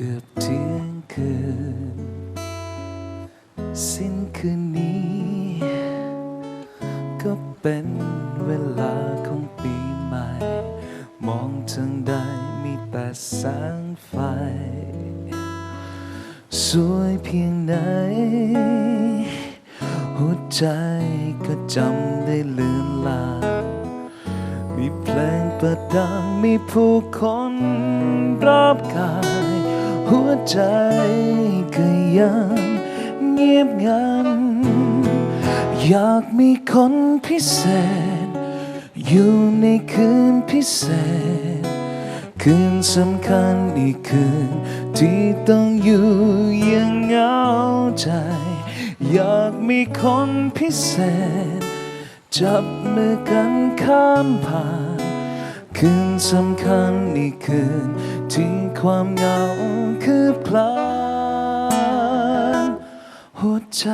ก็เกือบเที่ยงคืน สิ้นคืนนี้ ก็เป็นเวลาของปีใหม่ มองทางใดมีแต่แสงไฟ สวยเพียงไหน หัวใจก็จำได้ลือนลามีเพลงเปิดดังมีผู้คนรอบกาย หัวใจก็ยังเงียบงัน อยากมีคนพิเศษ อยู่ในคืนพิเศษ คืนสำคัญอีกคืน ที่ต้องอยู่อยังเหงาใจ อยากมีคนพิเศษ จับมือกันข้ามผ่าน คืนสำคัญอีกคืน ความเหงาคืบคลานหัวใจ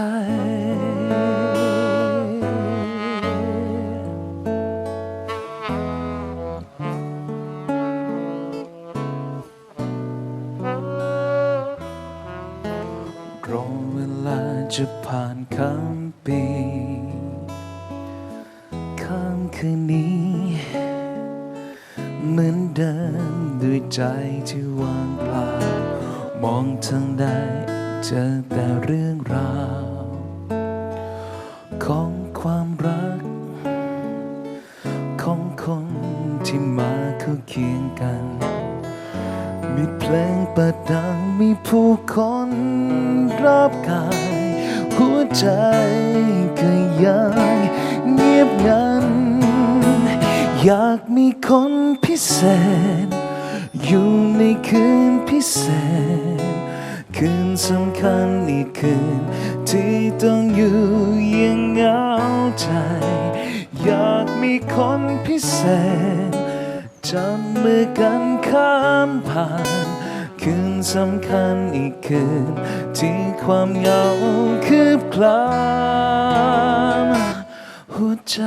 รอเวลาจะผ่านข้ามปีข้ามคืนนี้ เหมือนเดิม ด้วยใจที่ว่างเปล่า มองทางใดเจอแต่เรื่องราว ของความรัก ของคนที่มาเข้าเคียงกัน มีเพลงเปิดดังมีผู้คนรอบกาย หัวใจก็ยังเงียบงันอยากมีคนพิเศษ อยู่ในคืนพิเศษ คืนสำคัญอีกคืน ที่ต้องอยู่ยังเหงาใจ อยากมีคนพิเศษจับมือกันข้ามผ่าน คืนสำคัญอีกคืน ที่ความเหงาคืบคลานหัวใจ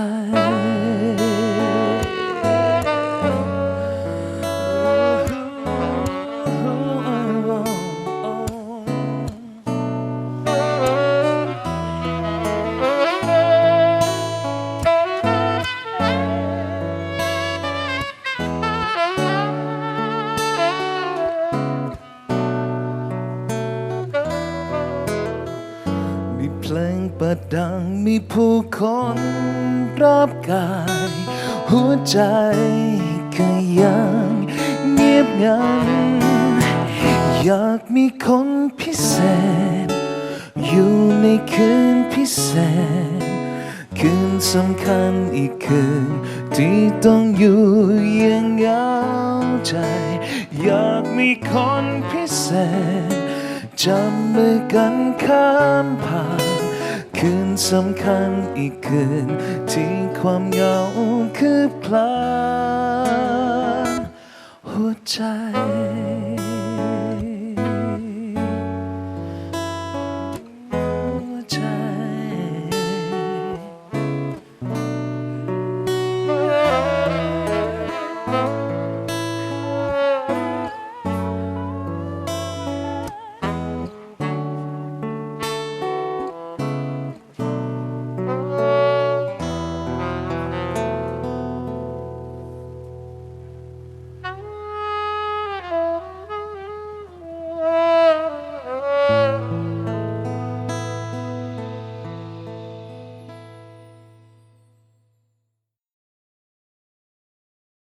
ลงเปิดดังมีผู้คนรอบกาย หัวใจก็ยังเงียบงัน อยากมีคนพิเศษ อยู่ในคืนพิเศษ คืนสำคัญอีกคืน ที่ต้องอยู่อยังเหงาใจ อยากมีคนพิเศษจับมือกันข้ามผ่าน คืนสำคัญอีกคืน ที่ความเหงาคืบคลานหัวใจ